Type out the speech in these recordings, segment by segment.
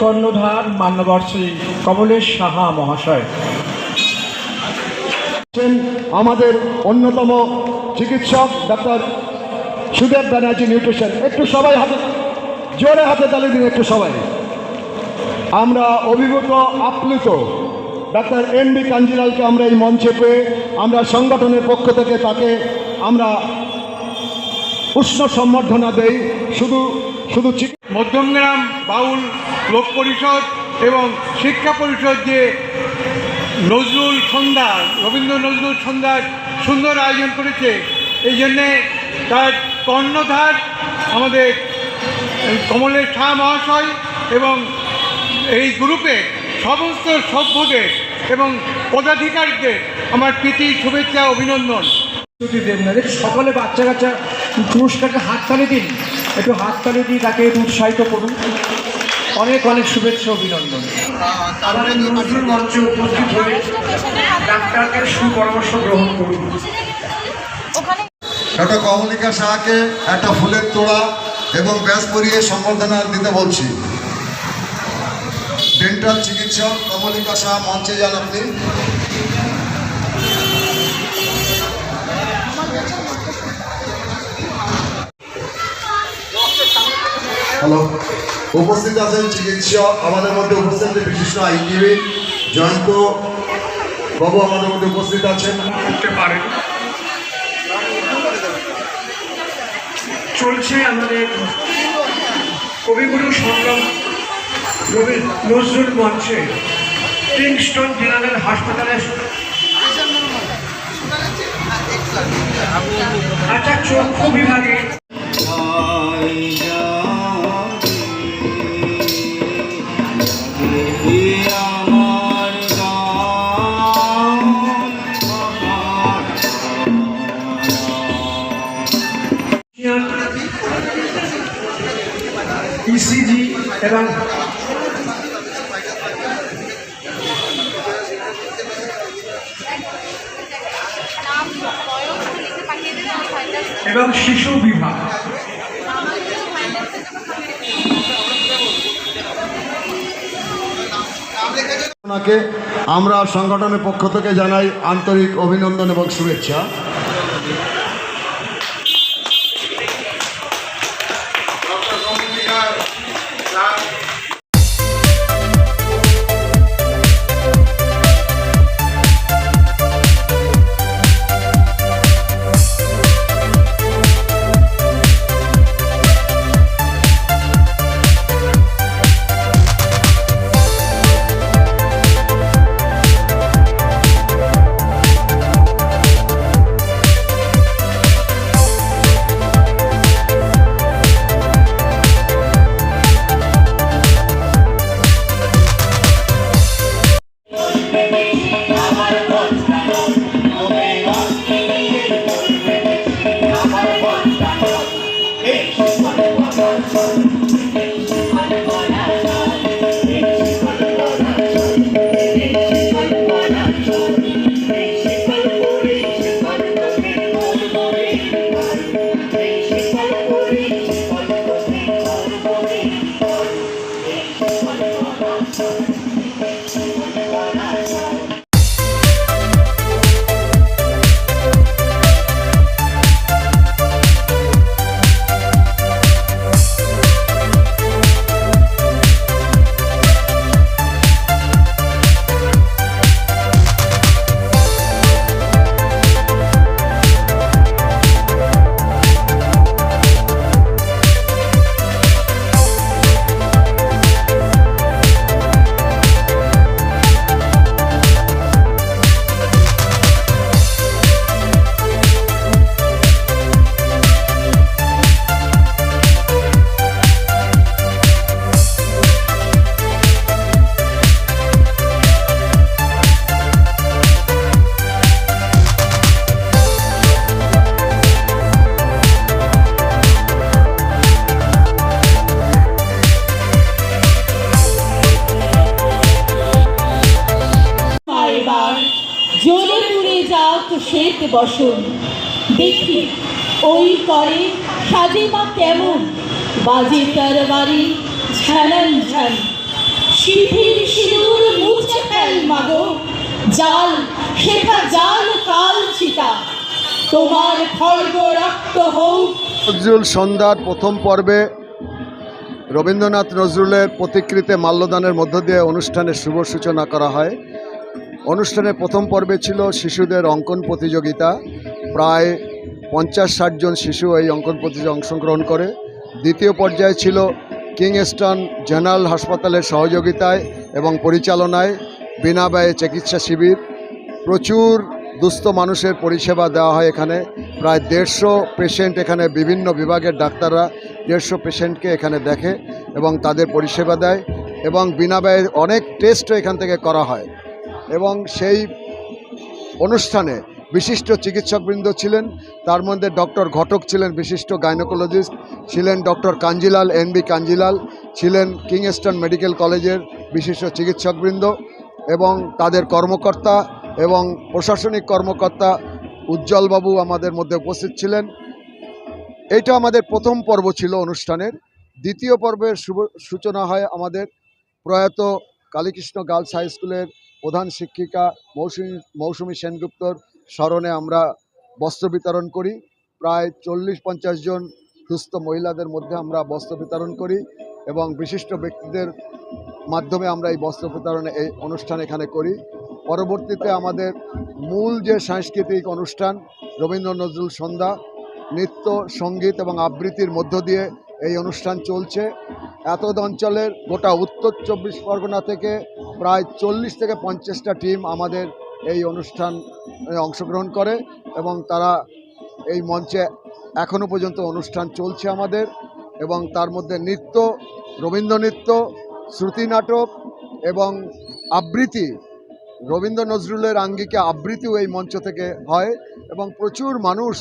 কর্ণধার মান্যবর শ্রী কমলেশ সাহা মহাশয়। আমাদের অন্যতম চিকিৎসক ডাক্তার সুদেব ব্যানার্জি নিউট্রিশন। একটু সবাই হাতে জোরে হাতে তালি দিন একটু সবাই। আমরা অভিভূত আপ্লুত ডাক্তার এম বি কাঞ্জিলালকে আমরা এই মঞ্চে পেয়ে আমরা সংগঠনের পক্ষ থেকে তাকে আমরা উষ্ণ সম্বর্ধনা দেই। শুধু শুধু মধ্যমগ্রাম বাউল লোক পরিষদ এবং শিক্ষা পরিষদ যে নজরুল সন্ধ্যা, রবীন্দ্র নজরুল সন্ধ্যার সুন্দর আয়োজন করেছে, এই জন্যে তার কর্ণধার আমাদের কমলেশ শাহ মহাশয় এবং এই গ্রুপে সমস্ত সভ্যদের এবং পদাধিকারীদের আমার প্রীতি শুভেচ্ছা অভিনন্দন। দেখুন সকলে বাচ্চা কাচ্চা পুরস্কারকে হাততালি দিন। একটু হাততালি দিয়ে তাকে উৎসাহিত করুন। অনেক অনেক শুভেচ্ছা অভিনন্দন। আমাদের নজরুল মঞ্চে উপস্থিত হয়ে ডাক্তারদের সুপরামর্শ গ্রহণ করুন। ওখানে ডক্টর কমলিকা শাহকে একটা ফুলের তোড়া এবং ব্যাস পরিয়ে সম্বর্ধনা দিতে বলছি। ডেন্টাল চিকিৎসক কমলিকা শাহ মঞ্চে যান আপনি। হ্যালো। উপস্থিত আছেন চিকিৎসক, আমাদের মধ্যে উপস্থিত বিশিষ্ট আইনজীবী, জয়ন্ত বাবু আমাদের মধ্যে উপস্থিত আছেন। করতে পারেন। চলছে আমাদের কবিগুরু সংগ্রাম নজরুল মঞ্চে, কিংস্টন জেনারেল হাসপাতালে। আচ্ছা চক্ষু বিভাগে এবং এবং শিশু বিভাগ। আমরা সংগঠনের পক্ষ থেকে জানাই আন্তরিক অভিনন্দন এবং শুভেচ্ছা। যাক শ্বেত বসন। দেখি, ওই করে সাজে মা কেমন? বাজে তার বাড়ি ঝালান ঝাল। শিথির সিঁদুর মুছে ফেল মাগো। জাল, শেখা জাল কাল চিতা তোমার খর্গ রক্ত হোক। নজরুল সন্ধ্যার প্রথম পর্বে রবীন্দ্রনাথ নজরুলের প্রতিকৃতে মাল্যদানের মধ্য দিয়ে অনুষ্ঠানের শুভ সূচনা করা হয়। অনুষ্ঠানের প্রথম পর্বে ছিল শিশুদের অঙ্কন প্রতিযোগিতা। প্রায় পঞ্চাশ ষাটজন শিশু এই অঙ্কন প্রতিযোগিতায় অংশগ্রহণ করে। দ্বিতীয় পর্যায়ে ছিল কিংস্টন জেনারেল হাসপাতালের সহযোগিতায় এবং পরিচালনায় বিনা ব্যয়ে চিকিৎসা শিবির। প্রচুর দুস্থ মানুষের পরিষেবা দেওয়া হয় এখানে। প্রায় দেড়শো পেশেন্ট এখানে বিভিন্ন বিভাগের ডাক্তাররা দেড়শো পেশেন্টকে এখানে দেখে এবং তাদের পরিষেবা দেয় এবং বিনা ব্যয়ে অনেক টেস্টও এখান থেকে করা হয়। এবং সেই অনুষ্ঠানে বিশিষ্ট চিকিৎসকবৃন্দ ছিলেন। তার মধ্যে ডক্টর ঘটক ছিলেন, বিশিষ্ট গাইনোকোলজিস্ট ছিলেন, doctor Kanjilal, N B Kanjilal ছিলেন, কিংস্টন মেডিকেল কলেজের বিশিষ্ট চিকিৎসকবৃন্দ এবং তাদের কর্মকর্তা এবং প্রশাসনিক কর্মকর্তা উজ্জ্বলবাবু আমাদের মধ্যে উপস্থিত ছিলেন। এটা আমাদের প্রথম পর্ব ছিল অনুষ্ঠানের। দ্বিতীয় পর্বের সূচনা হয় আমাদের প্রয়াত কালীকৃষ্ণ গার্লস হাই স্কুলের প্রধান শিক্ষিকা মৌসুমী মৌসুমী সেনগুপ্তর স্মরণে আমরা বস্ত্র বিতরণ করি। প্রায় চল্লিশ পঞ্চাশ জন সুস্থ মহিলাদের মধ্যে আমরা বস্ত্র বিতরণ করি এবং বিশিষ্ট ব্যক্তিদের মাধ্যমে আমরা এই বস্ত্র বিতরণ এই অনুষ্ঠান এখানে করি। পরবর্তীতে আমাদের মূল যে সাংস্কৃতিক অনুষ্ঠান, রবীন্দ্র নজরুল সন্ধ্যা, নৃত্য, সংগীত এবং আবৃত্তির মধ্য দিয়ে এই অনুষ্ঠান চলছে। এতদ অঞ্চলের গোটা উত্তর চব্বিশ পরগনা থেকে প্রায় চল্লিশ থেকে পঞ্চাশটা টিম আমাদের এই অনুষ্ঠান অংশগ্রহণ করে এবং তারা এই মঞ্চে এখনও পর্যন্ত অনুষ্ঠান চলছে আমাদের এবং তার মধ্যে নৃত্য রবীন্দ্র নৃত্য শ্রুতি নাটক এবং আবৃত্তি, রবীন্দ্র নজরুলের আঙ্গিকে আবৃত্তিও এই মঞ্চ থেকে হয় এবং প্রচুর মানুষ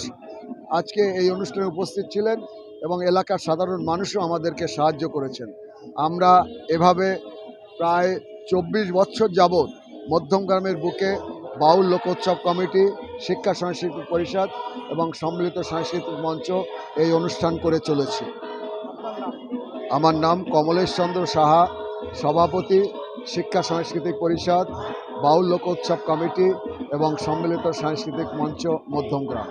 আজকে এই অনুষ্ঠানে উপস্থিত ছিলেন এবং এলাকার সাধারণ মানুষও আমাদেরকে সাহায্য করেছেন। আমরা এভাবে প্রায় চব্বিশ বছর যাবৎ মধ্যমগ্রামের বুকে বাউল লোকোৎসব কমিটি, শিক্ষা সাংস্কৃতিক পরিষদ এবং সম্মিলিত সাংস্কৃতিক মঞ্চ এই অনুষ্ঠান করে চলেছে। আমার নাম কমলেশ চন্দ্র সাহা, সভাপতি, শিক্ষা সাংস্কৃতিক পরিষদ, বাউল লোকোৎসব কমিটি এবং সম্মিলিত সাংস্কৃতিক মঞ্চ মধ্যমগ্রাম